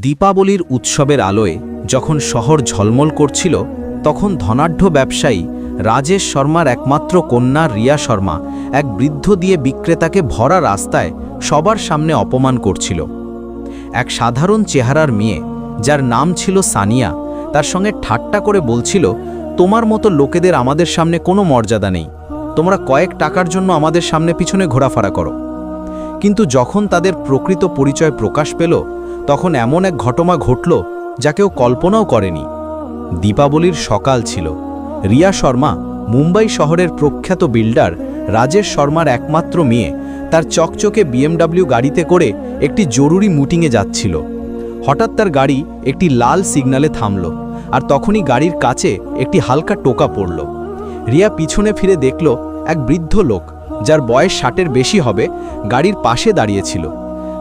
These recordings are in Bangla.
দীপাবলির উৎসবের আলোয় যখন শহর ঝলমল করছিল, তখন ধনাঢ্য ব্যবসায়ী রাজেশ শর্মার একমাত্র কন্যা রিয়া শর্মা এক বৃদ্ধ দিয়ে বিক্রেতাকে ভরা রাস্তায় সবার সামনে অপমান করছিল। এক সাধারণ চেহারার মেয়ে, যার নাম ছিল সানিয়া, তার সঙ্গে ঠাট্টা করে বলছিল, তোমার মতো লোকেদের আমাদের সামনে কোনো মর্যাদা নেই। তোমরা কয়েক টাকার জন্য আমাদের সামনে পিছনে ঘোরাফেরা করো। কিন্তু যখন তাদের প্রকৃত পরিচয় প্রকাশ পেল তখন এমন এক ঘটনা ঘটল যা কেউ কল্পনাও করেনি। দীপাবলির সকাল ছিল। রিয়া শর্মা, মুম্বাই শহরের প্রখ্যাত বিল্ডার রাজেশ শর্মার একমাত্র মেয়ে, তার চকচকে বিএমডাব্লিউ গাড়িতে করে একটি জরুরি মিটিংয়ে যাচ্ছিল। হঠাৎ তার গাড়ি একটি লাল সিগন্যালে থামল আর তখনই গাড়ির কাছে একটি হালকা টোকা পড়ল। রিয়া পিছনে ফিরে দেখল এক বৃদ্ধ লোক, যার বয়স ষাটের বেশি হবে, গাড়ির পাশে দাঁড়িয়েছিল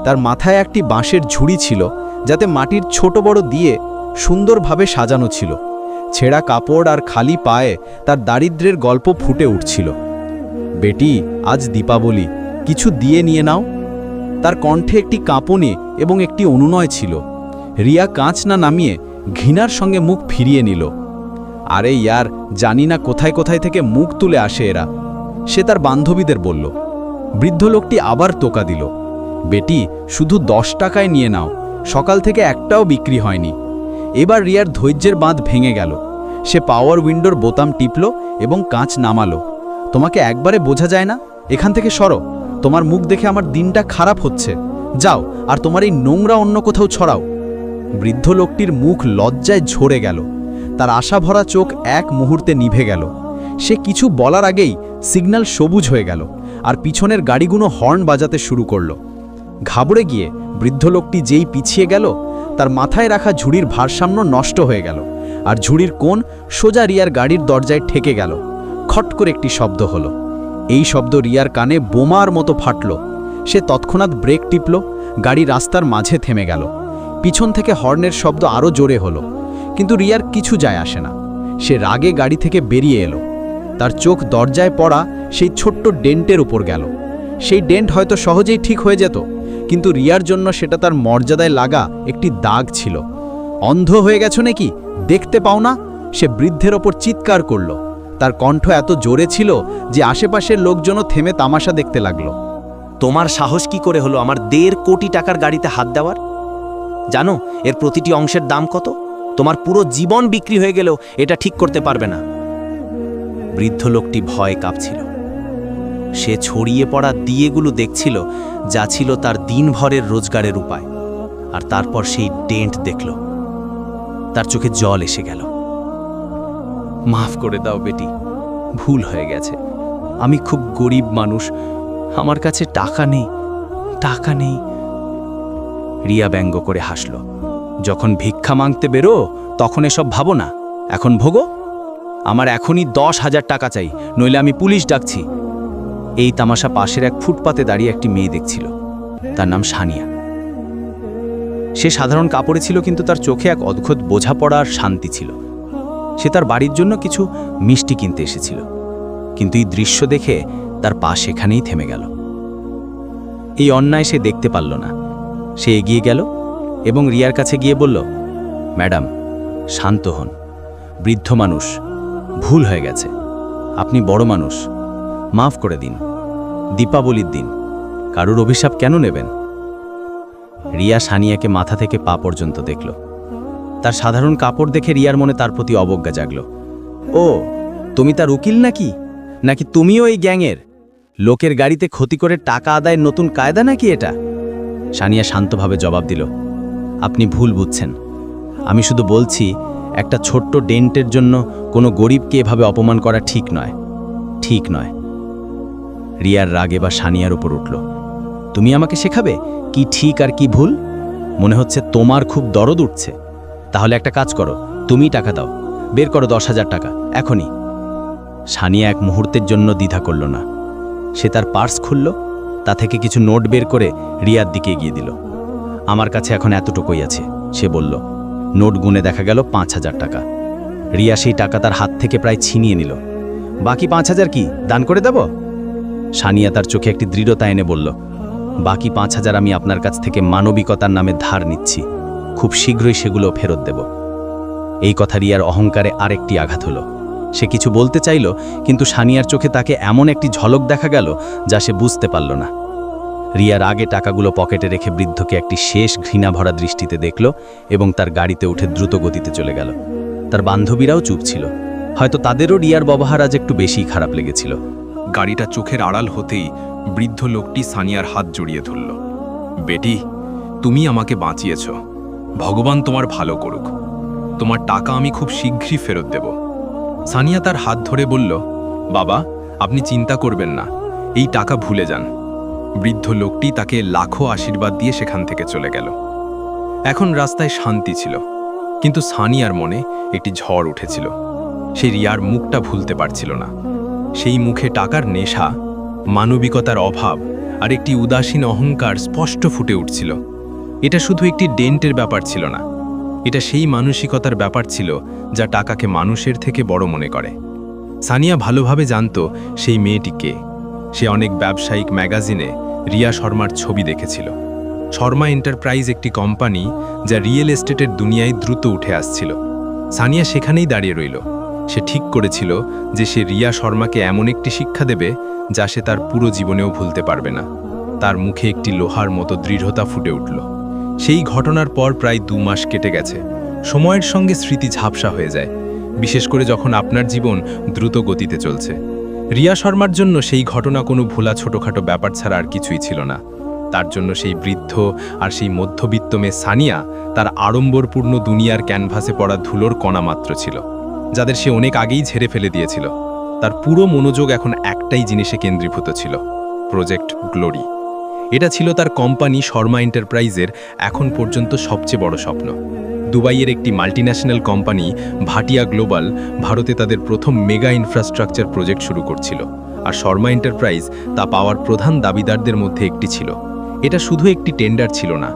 তার মাথায় একটি বাঁশের ঝুড়ি ছিল, যাতে মাটির ছোট বড় দিয়ে সুন্দরভাবে সাজানো ছিল। ছেঁড়া কাপড় আর খালি পায়ে তার দারিদ্র্যের গল্প ফুটে উঠছিল। বেটি, আজ দীপাবলি, কিছু দিয়ে নিয়ে নাও। তার কণ্ঠে একটি কাঁপনে এবং একটি অনুনয় ছিল। রিয়া কাঁচ না নামিয়ে ঘৃণার সঙ্গে মুখ ফিরিয়ে নিল। আরে ইয়ার, জানি না কোথায় কোথায় থেকে মুখ তুলে আসে এরা। সে তার বান্ধবীদের বলল। বৃদ্ধ লোকটি আবার তোকা দিল। বেটি, শুধু দশ টাকায় নিয়ে নাও। সকাল থেকে একটাও বিক্রি হয়নি। এবার রিয়ার ধৈর্যের বাঁধ ভেঙে গেল। সে পাওয়ার উইন্ডোর বোতাম টিপল এবং কাঁচ নামালো। তোমাকে একবারে বোঝা যায় না? এখান থেকে সরো। তোমার মুখ দেখে আমার দিনটা খারাপ হচ্ছে। যাও, আর তোমার এই নোংরা অন্য কোথাও ছড়াও। বৃদ্ধ লোকটির মুখ লজ্জায় ঝরে গেল। তার আশা ভরা চোখ এক মুহূর্তে নিভে গেল। সে কিছু বলার আগেই সিগন্যাল সবুজ হয়ে গেল, আর পিছনের গাড়িগুলো হর্ন বাজাতে শুরু করল। ঘাবড়ে গিয়ে বৃদ্ধ লোকটি যেই পিছিয়ে গেল, তার মাথায় রাখা ঝুড়ির ভারসাম্য নষ্ট হয়ে গেল, আর ঝুড়ির কোণ সোজা রিয়ার গাড়ির দরজায় ঠেকে গেল। খট করে একটি শব্দ হলো। এই শব্দ রিয়ার কানে বোমার মতো ফাটল। সে তৎক্ষণাৎ ব্রেক টিপল, গাড়ি রাস্তার মাঝে থেমে গেল। পিছন থেকে হর্নের শব্দ আরও জোরে হলো, কিন্তু রিয়ার কিছু যায় আসে না। সে রাগে গাড়ি থেকে বেরিয়ে এলো। তার চোখ দরজায় পড়া সেই ছোট্ট ডেন্টের উপর গেল। সেই ডেন্ট হয়তো সহজেই ঠিক হয়ে যেত। কিন্তু রিয়ার জন্য সেটা তার মর্যাদায় লাগা একটি দাগ ছিল। অন্ধ হয়ে গেছ নাকি? দেখতে পাও না? সে বৃদ্ধের ওপর চিৎকার করল। তার কণ্ঠ এত জোরে ছিল যে আশেপাশের লোকজনও থেমে তামাশা দেখতে লাগল। তোমার সাহস কি করে হলো আমার দেড় কোটি টাকার গাড়িতে হাত দেওয়ার? জানো, এর প্রতিটি অংশের দাম কত? তোমার পুরো জীবন বিক্রি হয়ে গেলেও এটা ঠিক করতে পারবে না। বৃদ্ধ লোকটি ভয় কাঁপছিল। সে ছড়িয়ে পড়া দিয়েগুলো দেখছিল, যা ছিল তার দিনভরের রোজগারের উপায়। আর তারপর সেই ডেন্ট দেখল। তার চোখে জল এসে গেল। মাফ করে দাও বেটি, ভুল হয়ে গেছে। আমি খুব গরিব মানুষ। আমার কাছে টাকা নেই টাকা নেই। রিয়া ব্যঙ্গ করে হাসল। যখন ভিক্ষা মাংতে বেরো, তখন এসব ভাবো না। এখন ভোগো। আমার এখনই দশ হাজার টাকা চাই, নইলে আমি পুলিশ ডাকছি। এই তামাশা পাশের এক ফুটপাতে দাঁড়িয়ে একটি মেয়ে দেখছিল। তার নাম সানিয়া। সে সাধারণ কাপড়ে ছিল, কিন্তু তার চোখে এক অদ্ভুত বোঝাপড়া আর শান্তি ছিল। সে তার বাড়ির জন্য কিছু মিষ্টি কিনতে এসেছিল। কিন্তু এই দৃশ্য দেখে তার পা সেখানেই থেমে গেল। এই অন্যায় সে দেখতে পারল না। সে এগিয়ে গেল এবং রিয়ার কাছে গিয়ে বলল, ম্যাডাম, শান্ত হন। বৃদ্ধ মানুষ, ভুল হয়ে গেছে। আপনি বড় মানুষ। মাফ করে দিন। দীপাবলির দিন। কারুর অভিশাপ কেন নেবেন? রিয়া সানিয়াকে মাথা থেকে পা পর্যন্ত দেখল। তার সাধারণ কাপড় দেখে রিয়ার মনে তার প্রতি অবজ্ঞা জাগল। ও, তুমি তার উকিল নাকি? নাকি তুমিও এই গ্যাংয়ের? লোকের গাড়িতে ক্ষতি করে টাকা আদায়ের নতুন কায়দা নাকি এটা? সানিয়া শান্তভাবে জবাব দিল, আপনি ভুল বুঝছেন। আমি শুধু বলছি, একটা ছোট্ট ডেন্টের জন্য কোনো গরিবকে এভাবে অপমান করা ঠিক নয়। ঠিক নয়। রিয়ার রাগে বা সানিয়ার উপর উঠল। তুমি আমাকে শেখাবে কি ঠিক আর কি ভুল? মনে হচ্ছে তোমার খুব দরদ উঠছে। তাহলে একটা কাজ করো, তুমি টাকা দাও। বের করো দশ হাজার টাকা, এখনই। সানিয়া এক মুহূর্তের জন্য দ্বিধা করল না। সে তার পার্স খুলল, তা থেকে কিছু নোট বের করে রিয়ার দিকে এগিয়ে দিল। আমার কাছে এখন এতটুকুই আছে, সে বলল। নোট গুনে দেখা গেল পাঁচ হাজার টাকা। রিয়া সেই টাকা তার হাত থেকে প্রায় ছিনিয়ে নিল। বাকি পাঁচ হাজার কি? দান করে দেব? সানিয়া তার চোখে একটি দৃঢ়তা এনে বলল, বাকি পাঁচ হাজার আমি আপনার কাছ থেকে মানবিকতার নামে ধার নিচ্ছি। খুব শীঘ্রই সেগুলো ফেরত দেব। এই কথা রিয়ার অহংকারে আরেকটি আঘাত হলো। সে কিছু বলতে চাইল, কিন্তু সানিয়ার চোখে তাকে এমন একটি ঝলক দেখা গেল যা সে বুঝতে পারল না। রিয়ার আগে টাকাগুলো পকেটে রেখে বৃদ্ধকে একটি শেষ ঘৃণা ভরা দৃষ্টিতে দেখল এবং তার গাড়িতে উঠে দ্রুত গতিতে চলে গেল। তার বান্ধবীরাও চুপ ছিল। হয়তো তাদেরও রিয়ার ব্যবহার আজ একটু বেশিই খারাপ লেগেছিল। গাড়িটা চোখের আড়াল হতেই বৃদ্ধ লোকটি সানিয়ার হাত জড়িয়ে ধরল। বেটি, তুমি আমাকে বাঁচিয়েছ। ভগবান তোমার ভালো করুক। তোমার টাকা আমি খুব শীঘ্রই ফেরত দেব। সানিয়া তার হাত ধরে বলল, বাবা, আপনি চিন্তা করবেন না। এই টাকা ভুলে যান। বৃদ্ধ লোকটি তাকে লাখো আশীর্বাদ দিয়ে সেখান থেকে চলে গেল। এখন রাস্তায় শান্তি ছিল, কিন্তু সানিয়ার মনে একটি ঝড় উঠেছিল। সে রিয়ার মুখটা ভুলতে পারছিল না। সেই মুখে টাকার নেশা, মানবিকতার অভাব আর একটি উদাসীন অহংকার স্পষ্ট ফুটে উঠছিল। এটা শুধু একটি ডেন্টের ব্যাপার ছিল না। এটা সেই মানসিকতার ব্যাপার ছিল যা টাকাকে মানুষের থেকে বড় মনে করে। সানিয়া ভালোভাবে জানত সেই মেয়েটিকে সে অনেক ব্যবসায়িক ম্যাগাজিনে রিয়া শর্মার ছবি দেখেছিল। শর্মা এন্টারপ্রাইজ একটি কোম্পানি যা রিয়েল এস্টেটের দুনিয়ায় দ্রুত উঠে আসছিল। সানিয়া সেখানেই দাঁড়িয়ে রইল। সে ঠিক করেছিল যে সে রিয়া শর্মাকে এমন একটি শিক্ষা দেবে যা সে তার পুরো জীবনেও ভুলতে পারবে না। তার মুখে একটি লোহার মতো দৃঢ়তা ফুটে উঠল। সেই ঘটনার পর প্রায় দু মাস কেটে গেছে। সময়ের সঙ্গে স্মৃতি ঝাপসা হয়ে যায়, বিশেষ করে যখন আপনার জীবন দ্রুত গতিতে চলছে। রিয়া শর্মার জন্য সেই ঘটনা কোনো ভোলা ছোটোখাটো ব্যাপার ছাড়া আর কিছুই ছিল না। তার জন্য সেই বৃদ্ধ আর সেই মধ্যবিত্ত মেয়ে সানিয়া তার আড়ম্বরপূর্ণ দুনিয়ার ক্যানভাসে পড়া ধুলোর কণা মাত্র ছিল। যাদের সে অনেক আগেই ঝেড়ে ফেলে দিয়েছিল। তার পুরো মনোযোগ এখন একটাই জিনিসে কেন্দ্রীভূত ছিল প্রজেক্ট গ্লোরি এটা ছিল তার কোম্পানি শর্মা এন্টারপ্রাইজের এখন পর্যন্ত সবচেয়ে বড় স্বপ্ন। দুবাইয়ের একটি মাল্টিন্যাশনাল কোম্পানি ভাটিয়া গ্লোবাল, ভারতে তাদের প্রথম মেগা ইনফ্রাস্ট্রাকচার প্রজেক্ট শুরু করছিল। আর শর্মা এন্টারপ্রাইজ তা পাওয়ার প্রধান দাবিদারদের মধ্যে একটি ছিল। এটা শুধু একটি টেন্ডার ছিল না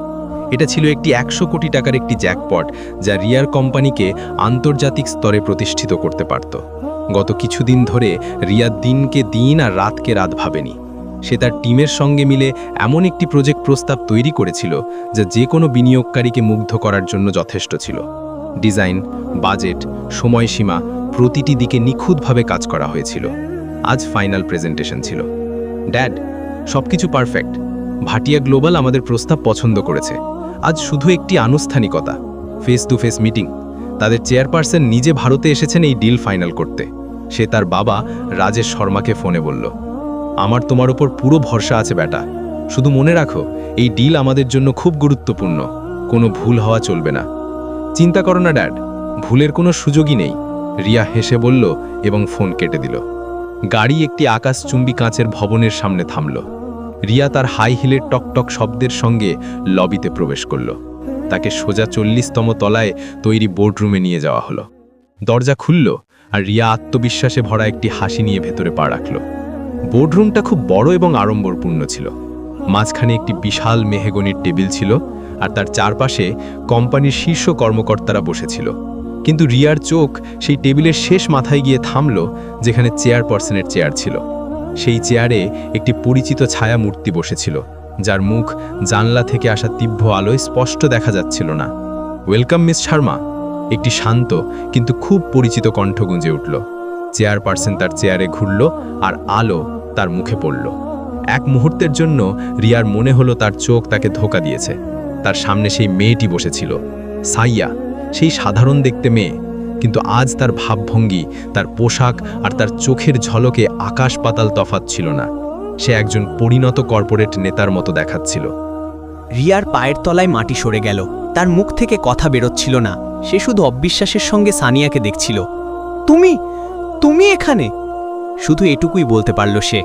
এটা ছিল একটি একশো কোটি টাকার একটি জ্যাকপট, যা রিয়ার কোম্পানিকে আন্তর্জাতিক স্তরে প্রতিষ্ঠিত করতে পারত। গত কিছুদিন ধরে রিয়া দিনকে দিন আর রাতকে রাত ভাবেনি। সে তার টিমের সঙ্গে মিলে এমন একটি প্রজেক্ট প্রস্তাব তৈরি করেছিল, যা যে কোনো বিনিয়োগকারীকে মুগ্ধ করার জন্য যথেষ্ট ছিল। ডিজাইন, বাজেট, সময়সীমা প্রতিটি দিকে নিখুঁতভাবে কাজ করা হয়েছিল। আজ ফাইনাল প্রেজেন্টেশন ছিল। ড্যাড, সবকিছু পারফেক্ট। ভাটিয়া গ্লোবাল আমাদের প্রস্তাব পছন্দ করেছে। আজ শুধু একটি আনুষ্ঠানিকতা ফেস টু ফেস মিটিং তাদের চেয়ারপারসন নিজে ভারতে এসেছেন এই ডিল ফাইনাল করতে। সে তার বাবা রাজেশ শর্মাকে ফোনে বলল, আমার তোমার ওপর পুরো ভরসা আছে বেটা শুধু মনে রাখো, এই ডিল আমাদের জন্য খুব গুরুত্বপূর্ণ। কোনো ভুল হওয়া চলবে না। চিন্তা করো না ড্যাড ভুলের কোনো সুযোগই নেই। রিয়া হেসে বলল এবং ফোন কেটে দিল। গাড়ি একটি আকাশচুম্বী কাঁচের ভবনের সামনে থামল। রিয়া তার হাই হিলের টকটক শব্দের সঙ্গে লবিতে প্রবেশ করল। তাকে সোজা চল্লিশতম তলায় তৈরি বোর্ডরুমে নিয়ে যাওয়া হলো। দরজা খুলল আর রিয়া আত্মবিশ্বাসে ভরা একটি হাসি নিয়ে ভেতরে পা রাখল। বোর্ডরুমটা খুব বড় এবং আড়ম্বরপূর্ণ ছিল। মাঝখানে একটি বিশাল মেহেগনির টেবিল ছিল আর তার চারপাশে কোম্পানির শীর্ষ কর্মকর্তারা বসেছিল। কিন্তু রিয়ার চোখ সেই টেবিলের শেষ মাথায় গিয়ে থামল, যেখানে চেয়ারপারসনের চেয়ার ছিল। সেই চেয়ারে একটি পরিচিত ছায়া মূর্তি বসেছিল, যার মুখ জানলা থেকে আসা তীব্র আলোয় স্পষ্ট দেখা যাচ্ছিল না। Welcome, miss Sharma. একটি শান্ত কিন্তু খুব পরিচিত কণ্ঠ গুঁজে উঠল। চেয়ারপারসন তার চেয়ারে ঘুরল আর আলো তার মুখে পড়ল। এক মুহূর্তের জন্য রিয়ার মনে হলো তার চোখ তাকে ধোকা দিয়েছে। তার সামনে সেই মেয়েটি বসেছিল, সাইয়া, সেই সাধারণ দেখতে মেয়ে। কিন্তু আজ তার ভাবভঙ্গি, তার পোশাক আর তার চোখের ঝলকে আকাশ পাতাল তফাত ছিল না। সে একজন পরিণত কর্পোরেট নেতার মতো দেখাচ্ছিল। রিয়ার পায়ের তলায় মাটি সরে গেল। তার মুখ থেকে কথা বেরোচ্ছিল না। সে শুধু অবিশ্বাসের সঙ্গে সানিয়াকে দেখছিল। তুমি? তুমি এখানে? শুধু এটুকুই বলতে পারল সে।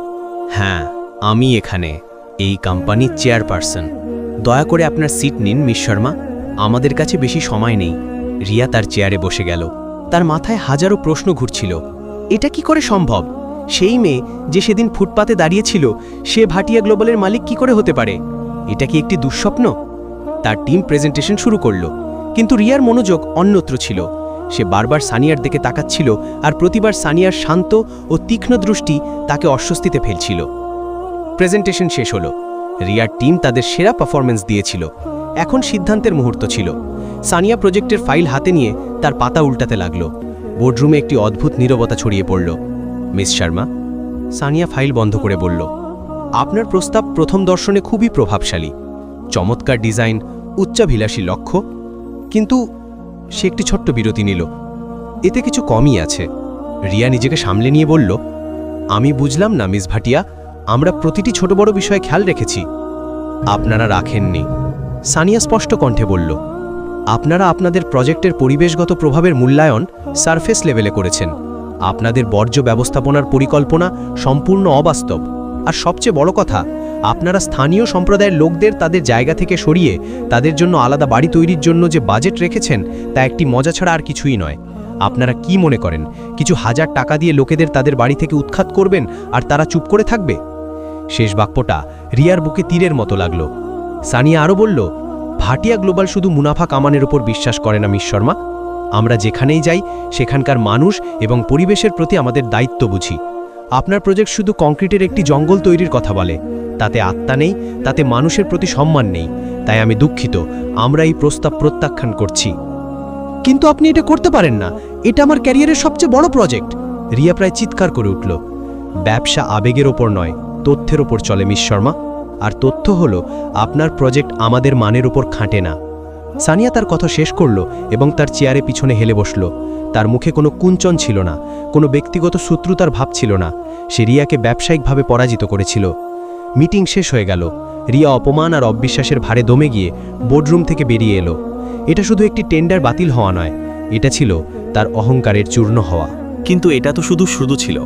হ্যাঁ আমি এখানে, এই কোম্পানির চেয়ারপারসন। দয়া করে আপনার সিট নিন, মিস শর্মা। আমাদের কাছে বেশি সময় নেই। রিয়া তার চেয়ারে বসে গেল। তার মাথায় হাজারো প্রশ্ন ঘুরছিল। এটা কি করে সম্ভব? সেই মেয়ে যে সেদিন ফুটপাতে দাঁড়িয়েছিল, সে ভাটিয়া গ্লোবালের মালিক কি করে হতে পারে? এটা কি একটি দুঃস্বপ্ন? তার টিম প্রেজেন্টেশন শুরু করল, কিন্তু রিয়ার মনোযোগ অন্যত্র ছিল। সে বারবার সানিয়ার দিকে তাকাচ্ছিল আর প্রতিবার সানিয়ার শান্ত ও তীক্ষ্ণ দৃষ্টি তাকে অস্বস্তিতে ফেলছিল। প্রেজেন্টেশন শেষ হলো। রিয়ার টিম তাদের সেরা পারফরমেন্স দিয়েছিল। এখন সিদ্ধান্তের মুহূর্ত ছিল। সানিয়া প্রজেক্টের ফাইল হাতে নিয়ে তার পাতা উল্টাতে লাগল। বোর্ডরুমে একটি অদ্ভুত নীরবতা ছড়িয়ে পড়ল। মিস শর্মা, সানিয়া ফাইল বন্ধ করে বলল, আপনার প্রস্তাব প্রথম দর্শনে খুবই প্রভাবশালী। চমৎকার ডিজাইন, উচ্চাভিলাষী লক্ষ্য। কিন্তু সে একটি ছোট্ট বিরতি নিল। এতে কিছু কমই আছে। রিয়া নিজেকে সামলে নিয়ে বলল, আমি বুঝলাম না মিস ভাটিয়া, আমরা প্রতিটি ছোট বড় বিষয়ে খেয়াল রেখেছি। আপনারা রাখেননি। সানিয়া স্পষ্ট কণ্ঠে বলল আপনারা আপনাদের প্রজেক্টের পরিবেশগত প্রভাবের মূল্যায়ন সারফেস লেভেলে করেছেন। আপনাদের বর্জ্য ব্যবস্থাপনার পরিকল্পনা সম্পূর্ণ অবাস্তব। আর সবচেয়ে বড় কথা, আপনারা স্থানীয় সম্প্রদায়ের লোকদের তাদের জায়গা থেকে সরিয়ে তাদের জন্য আলাদা বাড়ি তৈরির জন্য যে বাজেট রেখেছেন, তা একটি মজা ছাড়া আর কিছুই নয়। আপনারা কি মনে করেন, কিছু হাজার টাকা দিয়ে লোকেদের তাদের বাড়ি থেকে উৎখাত করবেন আর তারা চুপ করে থাকবে? শেষ বাক্যটা রিয়ার বুকে তীরের মতো লাগল। সানিয়া আরও বলল ভাটিয়া গ্লোবাল শুধু মুনাফা কামানের ওপর বিশ্বাস করে না, মিস শর্মা। আমরা যেখানেই যাই, সেখানকার মানুষ এবং পরিবেশের প্রতি আমাদের দায়িত্ব বুঝি। আপনার প্রজেক্ট শুধু কংক্রিটের একটি জঙ্গল তৈরির কথা বলে। তাতে আত্মা নেই, তাতে মানুষের প্রতি সম্মান নেই। তাই আমি দুঃখিত, আমরা এই প্রস্তাব প্রত্যাখ্যান করছি। কিন্তু আপনি এটা করতে পারেন না। এটা আমার ক্যারিয়ারের সবচেয়ে বড় প্রজেক্ট। রিয়া প্রায় চিৎকার করে উঠল। ব্যবসা আবেগের ওপর নয়, তথ্যের ওপর চলে, মিস শর্মা। আর তথ্য হলো, আপনার প্রজেক্ট আমাদের মানের উপর খাঁটে না। সানিয়া তার কথা শেষ করল এবং তার চেয়ারে পিছনে হেলে বসল। তার মুখে কোনো কুঞ্চন ছিল না, কোনো ব্যক্তিগত শত্রুতার ভাব ছিল না। সে রিয়াকে ব্যবসায়িকভাবে পরাজিত করেছিল। মিটিং শেষ হয়ে গেল। রিয়া অপমান আর অবিশ্বাসের ভারে দমে গিয়ে বোর্ডরুম থেকে বেরিয়ে এলো। এটা শুধু একটি টেন্ডার বাতিল হওয়া নয়, এটা ছিল তার অহংকারের চূর্ণ হওয়া। কিন্তু এটা তো শুধু শুধু ছিল।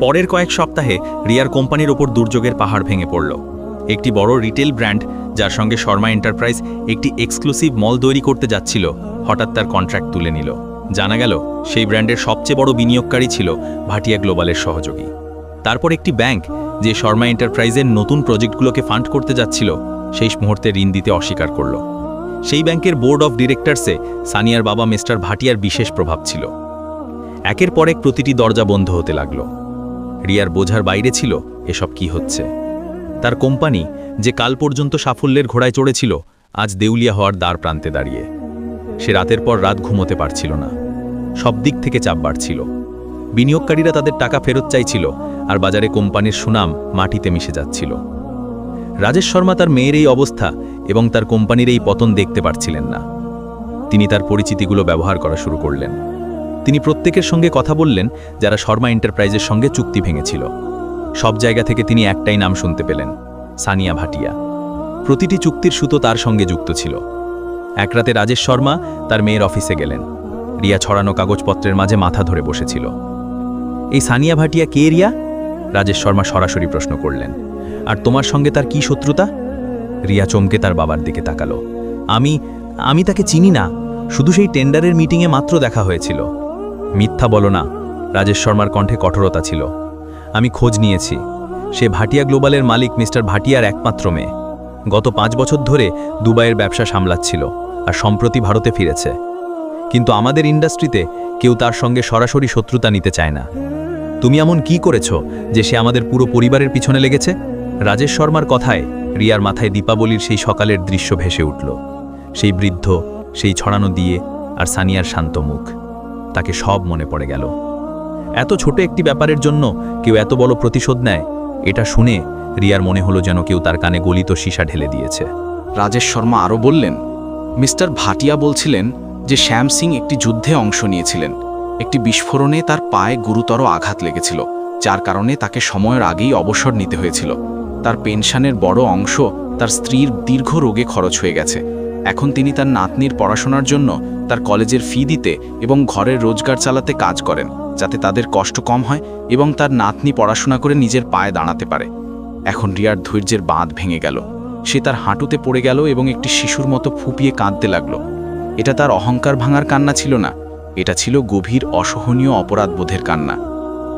পরের কয়েক সপ্তাহে রিয়ার কোম্পানির ওপর দুর্যোগের পাহাড় ভেঙে পড়ল। একটি বড় রিটেল ব্র্যান্ড যার সঙ্গে শর্মা এন্টারপ্রাইজ একটি এক্সক্লুসিভ মল তৈরি করতে যাচ্ছিল। হঠাৎ তার কন্ট্রাক্ট তুলে নিল। জানা গেল, সেই ব্র্যান্ডের সবচেয়ে বড় বিনিয়োগকারী ছিল ভাটিয়া গ্লোবালের সহযোগী। তারপর একটি ব্যাংক যে শর্মা এন্টারপ্রাইজের নতুন প্রজেক্টগুলোকে ফান্ড করতে যাচ্ছিল সেই মুহূর্তে ঋণ দিতে অস্বীকার করল। সেই ব্যাংকের বোর্ড অফ ডিরেক্টরসে সানিয়ার বাবা মিস্টার ভাটিয়ার বিশেষ প্রভাব ছিল। একের পর এক প্রতিটি দরজা বন্ধ হতে লাগল। রিয়ার বোঝার বাইরে ছিল এসব কি হচ্ছে। তার কোম্পানি, যে কাল পর্যন্ত সাফল্যের ঘোড়ায় চড়েছিল, আজ দেউলিয়া হওয়ার দ্বার প্রান্তে দাঁড়িয়ে। সে রাতের পর রাত ঘুমোতে পারছিল না। সব দিক থেকে চাপ বাড়ছিল। বিনিয়োগকারীরা তাদের টাকা ফেরত চাইছিল, আর বাজারে কোম্পানির সুনাম মাটিতে মিশে যাচ্ছিল। রাজেশ শর্মা তার মেয়ের এই অবস্থা এবং তার কোম্পানির এই পতন দেখতে পারছিলেন না। তিনি তার পরিচিতিগুলো ব্যবহার করা শুরু করলেন। তিনি প্রত্যেকের সঙ্গে কথা বললেন, যারা শর্মা এন্টারপ্রাইজের সঙ্গে চুক্তি ভেঙেছিল। সব জায়গা থেকে তিনি একটাই নাম শুনতে পেলেন, সানিয়া ভাটিয়া। প্রতিটি চুক্তির সুতো তার সঙ্গে যুক্ত ছিল। এক রাতে রাজেশ শর্মা তার মেয়ের অফিসে গেলেন। রিয়া ছড়ানো কাগজপত্রের মাঝে মাথা ধরে বসেছিল। এই সানিয়া ভাটিয়া কে রিয়া? রাজেশ শর্মা সরাসরি প্রশ্ন করলেন। আর তোমার সঙ্গে তার কি শত্রুতা? রিয়া চমকে তার বাবার দিকে তাকালো। আমি আমি তাকে চিনি না। শুধু সেই টেন্ডারের মিটিংয়ে মাত্র দেখা হয়েছিল। মিথ্যা বলো না, রাজেশ শর্মার কণ্ঠে কঠোরতা ছিল। আমি খোঁজ নিয়েছি। সে ভাটিয়া গ্লোবালের মালিক মিস্টার ভাটিয়ার একমাত্র মেয়ে। গত পাঁচ বছর ধরে দুবাইয়ের ব্যবসা সামলাচ্ছিল আর সম্প্রতি ভারতে ফিরেছে। কিন্তু আমাদের ইন্ডাস্ট্রিতে কেউ তার সঙ্গে সরাসরি শত্রুতা নিতে চায় না। তুমি এমন কি করেছ যে সে আমাদের পুরো পরিবারের পিছনে লেগেছে? রাজেশ শর্মার কথায় রিয়ার মাথায় দীপাবলির সেই সকালের দৃশ্য ভেসে উঠল। সেই বৃদ্ধ, সেই ছড়ানো দিয়ে আর সানিয়ার শান্ত মুখ। তাকে সব মনে পড়ে গেল। এত ছোট একটি ব্যাপারের জন্য কেউ এত বড় প্রতিশোধ নেয়? এটা শুনে রিয়ার মনে হলো যেন কেউ তার কানে গলিত সীসা ঢেলে দিয়েছে। রাজেশ শর্মা আরও বললেন, মিস্টার ভাটিয়া বলছিলেন যে শ্যাম সিং একটি যুদ্ধে অংশ নিয়েছিলেন। একটি বিস্ফোরণে তার পায়ে গুরুতর আঘাত লেগেছিল, যার কারণে তাকে সময়ের আগেই অবসর নিতে হয়েছিল। তার পেনশনের বড় অংশ তার স্ত্রীর দীর্ঘ রোগে খরচ হয়ে গেছে। এখন তিনি তার নাতনির পড়াশোনার জন্য তার কলেজের ফি দিতে এবং ঘরের রোজগার চালাতে কাজ করেন, যাতে তাদের কষ্ট কম হয় এবং তার নাতনি পড়াশোনা করে নিজের পায়ে দাঁড়াতে পারে। এখন রিয়ার ধৈর্যের বাঁধ ভেঙে গেল। সে তার হাঁটুতে পড়ে গেল এবং একটি শিশুর মতো ফুপিয়ে কাঁদতে লাগল। এটা তার অহংকার ভাঙার কান্না ছিল না, এটা ছিল গভীর অসহনীয় অপরাধবোধের কান্না।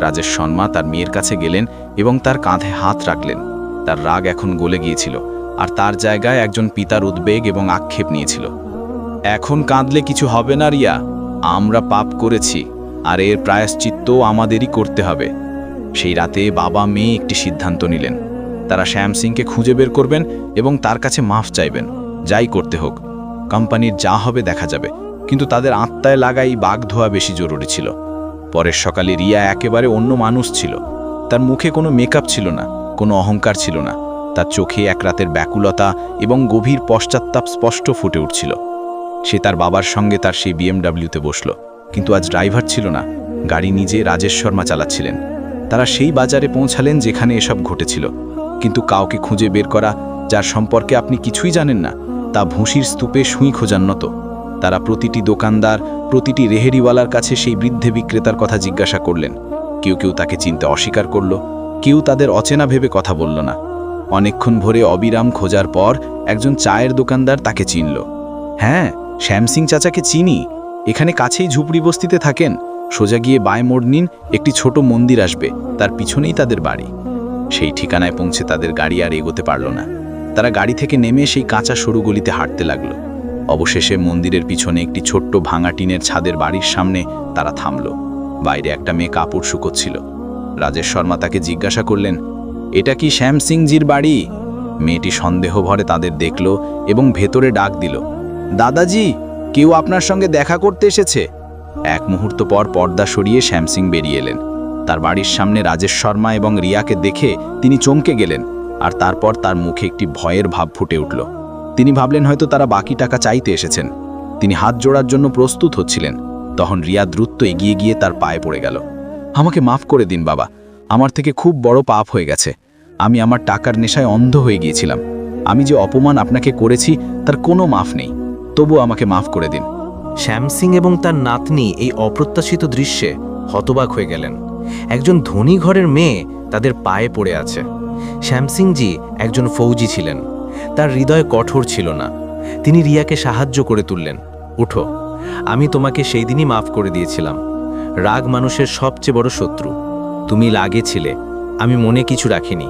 রাজেশ শর্মা তার মেয়ের কাছে গেলেন এবং তার কাঁধে হাত রাখলেন। তার রাগ এখন গলে গিয়েছিল, আর তার জায়গায় একজন পিতার উদ্বেগ এবং আক্ষেপ নিয়েছিল। এখন কাঁদলে কিছু হবে না, রিয়া। আমরা পাপ করেছি, আর এর প্রায়শ্চিত্ত আমাদেরই করতে হবে। সেই রাতে বাবা মেয়ে একটি সিদ্ধান্ত নিলেন। তারা শ্যাম সিংকে খুঁজে বের করবেন এবং তার কাছে মাফ চাইবেন। যাই করতে হোক, কোম্পানির যা হবে দেখা যাবে। কিন্তু তাদের আত্মায় লাগাই বাঘ ধোয়া বেশি জরুরি ছিল। পরের সকালে রিয়া একেবারে অন্য মানুষ ছিল। তার মুখে কোনো মেকআপ ছিল না, কোনো অহংকার ছিল না। তার চোখে এক রাতের ব্যাকুলতা এবং গভীর পশ্চাত্তাপ স্পষ্ট ফুটে উঠছিল। সে তার বাবার সঙ্গে তার সেই বিএমডাব্লিউতে বসল। কিন্তু আজ ড্রাইভার ছিল না, গাড়ি নিজে রাজেশ শর্মা চালাচ্ছিলেন। তারা সেই বাজারে পৌঁছালেন যেখানে এসব ঘটেছিল। কিন্তু কাউকে খুঁজে বের করা, যার সম্পর্কে আপনি কিছুই জানেন না, তা ভুঁসির স্তূপে সুই খোঁজান্নত তারা প্রতিটি দোকানদার, প্রতিটি রেহেরিওয়ালার কাছে সেই বৃদ্ধে বিক্রেতার কথা জিজ্ঞাসা করলেন। কেউ কেউ তাকে চিনতে অস্বীকার করল, কেউ তাদের অচেনা ভেবে কথা বলল না। অনেকক্ষণ ভরে অবিরাম খোঁজার পর একজন চায়ের দোকানদার তাকে চিনল। হ্যাঁ শ্যামসিং চাচাকে চিনি? এখানে কাছেই ঝুপড়ি বস্তিতে থাকেন। সোজা গিয়ে বায় মোড় নিন একটি ছোট মন্দির আসবে। তার পিছনেই তাদের বাড়ি। সেই ঠিকানায় পৌঁছে তাদের গাড়ি আর এগোতে পারল না। তারা গাড়ি থেকে নেমে সেই কাঁচা সরু গলিতে হাঁটতে লাগল। অবশেষে মন্দিরের পিছনে একটি ছোট্ট ভাঙা টিনের ছাদের বাড়ির সামনে তারা থামল। বাইরে একটা মেয়ে কাপড় শুকোচ্ছিল। রাজেশ শর্মা তাকে জিজ্ঞাসা করলেন, এটা কি শ্যাম সিংজির বাড়ি? মেয়েটি সন্দেহ ভরে তাদের দেখল এবং ভেতরে ডাক দিল দাদাজি, কেউ আপনার সঙ্গে দেখা করতে এসেছে? এক মুহূর্ত পর পর্দা সরিয়ে শ্যামসিং বেরিয়ে এলেন। তার বাড়ির সামনে রাজেশ শর্মা এবং রিয়াকে দেখে তিনি চমকে গেলেন আর তারপর তার মুখে একটি ভয়ের ভাব ফুটে উঠল। তিনি ভাবলেন হয়তো তারা বাকি টাকা চাইতে এসেছেন। তিনি হাত জোড়ার জন্য প্রস্তুত হচ্ছিলেন। তখন রিয়া দ্রুত এগিয়ে গিয়ে তার পায়ে পড়ে গেল। আমাকে মাফ করে দিন বাবা, আমার থেকে খুব বড় পাপ হয়ে গেছে। আমি আমার টাকার নেশায় অন্ধ হয়ে গিয়েছিলাম। আমি যে অপমান আপনাকে করেছি, তার কোনো মাফ নেই। তবু আমাকে মাফ করে দিন। শ্যামসিং এবং তার নাতনি এই অপ্রত্যাশিত দৃশ্যে হতবাক হয়ে গেলেন। একজন ধনী ঘরের মেয়ে তাদের পায়ে পড়ে আছে। শ্যামসিংজি একজন ফৌজি ছিলেন। তার হৃদয় কঠোর ছিল না। তিনি রিয়াকে সাহায্য করে তুললেন। উঠো, আমি তোমাকে সেই দিনই মাফ করে দিয়েছিলাম। রাগ মানুষের সবচেয়ে বড় শত্রু। তুমি লাগে ছিলে, আমি মনে কিছু রাখিনি।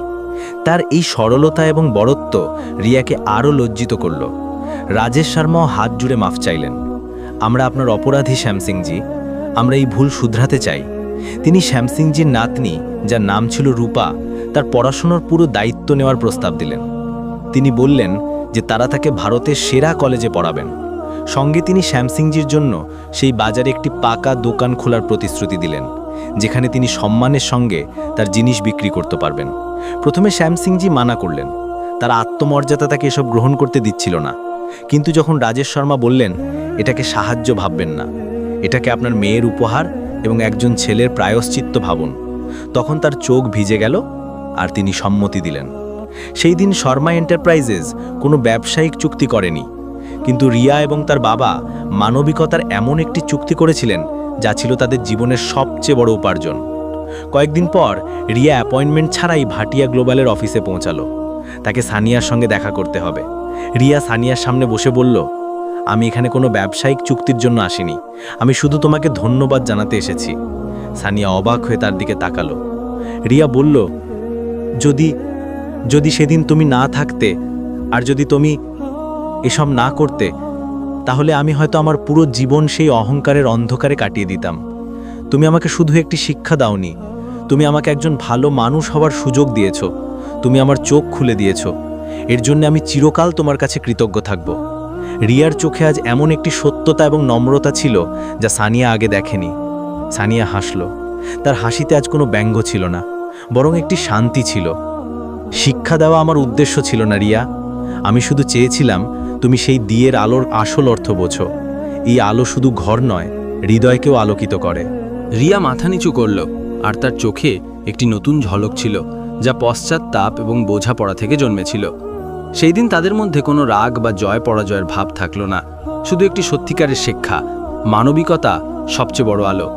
তার এই সরলতা এবং বরত্ব রিয়াকে আরও লজ্জিত করল। রাজেশ শর্মাও হাত জুড়ে মাফ চাইলেন। আমরা আপনার অপরাধী শ্যামসিংজি আমরা এই ভুল শুধরাতে চাই। তিনি শ্যামসিংজির নাতনি, যার নাম ছিল রূপা, তার পড়াশোনার পুরো দায়িত্ব নেওয়ার প্রস্তাব দিলেন। তিনি বললেন যে তারা তাকে ভারতের সেরা কলেজে পড়াবেন। সঙ্গে তিনি শ্যামসিংজির জন্য সেই বাজারে একটি পাকা দোকান খোলার প্রতিশ্রুতি দিলেন, যেখানে তিনি সম্মানের সঙ্গে তার জিনিস বিক্রি করতে পারবেন। প্রথমে শ্যামসিংজি মানা করলেন। তার আত্মমর্যাদা তাকে এসব গ্রহণ করতে দিচ্ছিল না। কিন্তু যখন রাজেশ শর্মা বললেন, এটাকে সাহায্য ভাববেন না। এটাকে আপনার মেয়ের উপহার এবং একজন ছেলের প্রায়শ্চিত্ত ভাবুন। তখন তার চোখ ভিজে গেল আর তিনি সম্মতি দিলেন। সেই দিন শর্মা এন্টারপ্রাইজেস কোনো ব্যবসায়িক চুক্তি করেনি। কিন্তু রিয়া এবং তার বাবা মানবিকতার এমন একটি চুক্তি করেছিলেন, যা ছিল তাদের জীবনের সবচেয়ে বড় উপার্জন। কয়েকদিন পর রিয়া অ্যাপয়েন্টমেন্ট ছাড়াই ভাটিয়া গ্লোবালের অফিসে পৌঁছালো। তাকে সানিয়ার সঙ্গে দেখা করতে হবে। রিয়া সানিয়ার সামনে বসে বলল, আমি এখানে কোনো ব্যবসায়িক চুক্তির জন্য আসিনি। আমি শুধু তোমাকে ধন্যবাদ জানাতে এসেছি। সানিয়া অবাক হয়ে তার দিকে তাকালো। রিয়া বলল, যদি যদি সেদিন তুমি না থাকতে আর যদি তুমি এসব না করতে, তাহলে আমি হয়তো আমার পুরো জীবন সেই অহংকারের অন্ধকারে কাটিয়ে দিতাম। তুমি আমাকে শুধু একটি শিক্ষা দাওনি। তুমি আমাকে একজন ভালো মানুষ হওয়ার সুযোগ দিয়েছ। তুমি আমার চোখ খুলে দিয়েছ। এর জন্য আমি চিরকাল তোমার কাছে কৃতজ্ঞ থাকব। রিয়ার চোখে আজ এমন একটি সত্যতা এবং নম্রতা ছিল যা সানিয়া আগে দেখেনি। সানিয়া হাসল। তার হাসিতে আজ কোনো ব্যঙ্গ ছিল না, বরং একটি শান্তি ছিল। শিক্ষা দেওয়া আমার উদ্দেশ্য ছিল না, রিয়া। আমি শুধু চেয়েছিলাম, তুমি সেই দিয়ের আলোর আসল অর্থ বোঝো। এই আলো শুধু ঘর নয়, হৃদয়কেও আলোকিত করে। রিয়া মাথা নিচু করল, আর তার চোখে একটি নতুন ঝলক ছিল, যা পশ্চাৎ তাপ এবং বোঝাপড়া থেকে জন্মেছিল। সেই দিন তাদের মধ্যে কোনো রাগ বা জয় পরাজয়ের ভাব থাকল না। শুধু একটি সত্যিকারের শিক্ষা, মানবিকতা সবচেয়ে বড় আলো।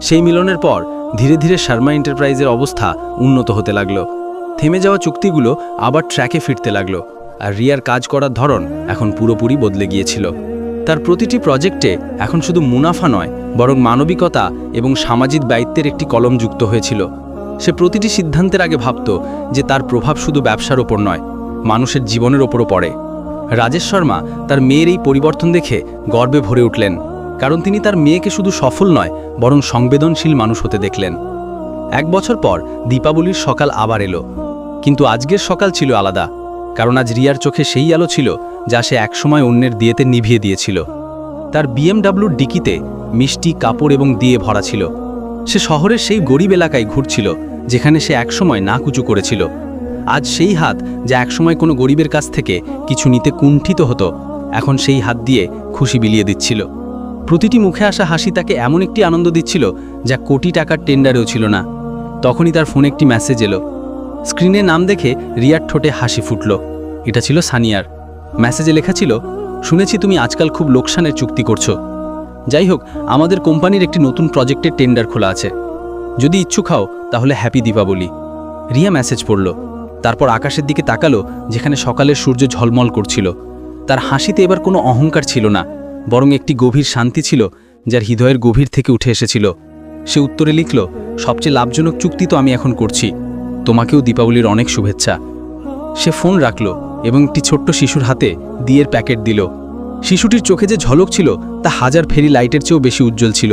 সেই মিলনের পর ধীরে ধীরে শর্মা এন্টারপ্রাইজের অবস্থা উন্নত হতে লাগল। থেমে যাওয়া চুক্তিগুলো আবার ট্র্যাকে ফিরতে লাগল আর রিয়ার কাজ করার ধরন এখন পুরোপুরি বদলে গিয়েছিল। তার প্রতিটি প্রজেক্টে এখন শুধু মুনাফা নয়, বরং মানবিকতা এবং সামাজিক দায়িত্বের একটি কলম যুক্ত হয়েছিল। সে প্রতিটি সিদ্ধান্তের আগে ভাবত যে তার প্রভাব শুধু ব্যবসার ওপর নয় মানুষের জীবনের ওপরও পড়ে। রাজেশ শর্মা তার মেয়ের এই পরিবর্তন দেখে গর্বে ভরে উঠলেন, কারণ তিনি তার মেয়েকে শুধু সফল নয়, বরং সংবেদনশীল মানুষ হতে দেখলেন। এক বছর পর দীপাবলির সকাল আবার এলো, কিন্তু আজকের সকাল ছিল আলাদা, কারণ আজ রিয়ার চোখে সেই আলো ছিল যা সে একসময় অন্যের দিয়েতে নিভিয়ে দিয়েছিল। তার বিএমডাব্লুর ডিকিতে মিষ্টি কাপড় এবং দিয়ে ভরা ছিল। সে শহরের সেই গরিব এলাকায় ঘুরছিল, যেখানে সে একসময় নাকুচু করেছিল। আজ সেই হাত যা একসময় কোনো গরিবের কাছ থেকে কিছু নিতে কুণ্ঠিত হতো, এখন সেই হাত দিয়ে খুশি বিলিয়ে দিচ্ছিল। প্রতিটি মুখে আসা হাসি তাকে এমন একটি আনন্দ দিচ্ছিল যা কোটি টাকার টেন্ডারেও ছিল না। তখনই তার ফোনে একটি মেসেজ এলো। স্ক্রিনে নাম দেখে রিয়ার ঠোঁটে হাসি ফুটল। এটা ছিল সানিয়ার। মেসেজে লেখা ছিল, শুনেছি তুমি আজকাল খুব লোকসানের চুক্তি করছ। যাই হোক, আমাদের কোম্পানির একটি নতুন প্রজেক্টের টেন্ডার খোলা আছে। যদি ইচ্ছুক হও, তাহলে হ্যাপি দীপাবলি। রিয়া মেসেজ পড়ল। তারপর আকাশের দিকে তাকালো, যেখানে সকালের সূর্য ঝলমল করছিল। তার হাসিতে এবার কোনো অহংকার ছিল না, বরং একটি গভীর শান্তি ছিল, যার হৃদয়ের গভীর থেকে উঠে এসেছিল। সে উত্তরে লিখল, সবচেয়ে লাভজনক চুক্তি তো আমি এখন করছি। তোমাকেও দীপাবলির অনেক শুভেচ্ছা। সে ফোন রাখল এবং একটি ছোট্ট শিশুর হাতে দিয়ের প্যাকেট দিল। শিশুটির চোখে যে ঝলক ছিল, তা হাজার ফেরি লাইটের চেয়েও বেশি উজ্জ্বল ছিল।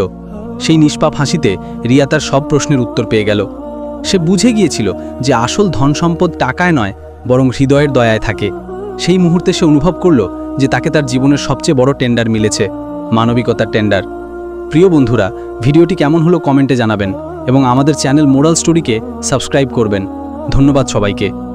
সেই নিষ্পাপ হাসিতে রিয়া তার সব প্রশ্নের উত্তর পেয়ে গেল। সে বুঝে গিয়েছিল যে আসল ধন সম্পদ টাকায় নয়, বরং হৃদয়ের দয়ায় থাকে। সেই মুহূর্তে সে অনুভব করল যে তাকে তার জীবনের সবচেয়ে বড় টেন্ডার মিলেছে, মানবিকতার টেন্ডার। প্রিয় বন্ধুরা, ভিডিওটি কেমন হলো কমেন্টে জানাবেন এবং আমাদের চ্যানেল মোরাল স্টোরিকে সাবস্ক্রাইব করবেন। ধন্যবাদ সবাইকে।